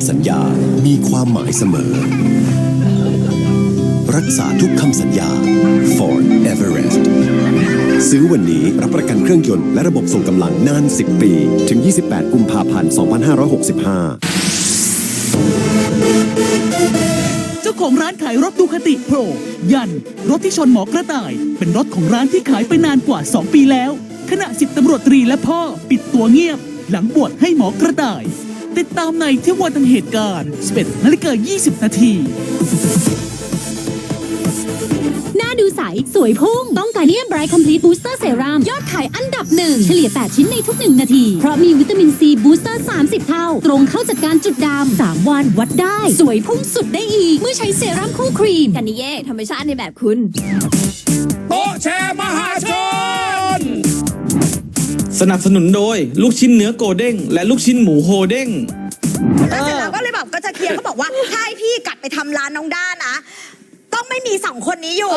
ำสัญญามีความหมายเสมอ รักษาทุกคำสัญญา Ford Everest ซื้อวันนี้รับประกันเครื่องยนต์และระบบส่งกำลังนาน 10 ปี ถึง 28 กุมภาพันธ์ 2565 เจ้าของร้านขายรถดูคติโปรยัน รถที่ชนหมอกระต่าย เป็นรถของร้านที่ขายไปนานกว่า 2 ปีแล้ว ขณะสิบตำรวจตรีและพ่อปิดตัวเงียบ หลังบวชให้หมอกระต่าย ติดตามในเที่ยววันทันเหตุการณ์ 11นาฬิกา20 นาทีหน้าดูใส สวยพุ่ง ต้องการเนียมไบรท์คอมพลีทบูสเตอร์เซรั่มยอดขายอันดับหนึ่งเฉลี่ย 8 ชิ้นในทุก 1 นาที เพราะมีวิตามินซีบูสเตอร์ 30 เท่า ตรงเข้าจัดการจุดดำ3วันวัดได้ สวยพุ่งสุดได้อีก เมื่อใช้เซรั่มคู่ครีมกันนิเย่ธรรมชาติในแบบคุณโต๊ะแชร์มหาชน สนับสนุนโดย ลูกชิ้นเนื้อโกเด้งและลูกชิ้นหมูโฮเด้ง แล้วเสร็จแล้วก็เลยแบบก็จะเคลียร์เขาบอกว่าถ้าให้พี่กลับไปทำร้านน้องด้านะ ต้องไม่มีสองคนนี้อยู่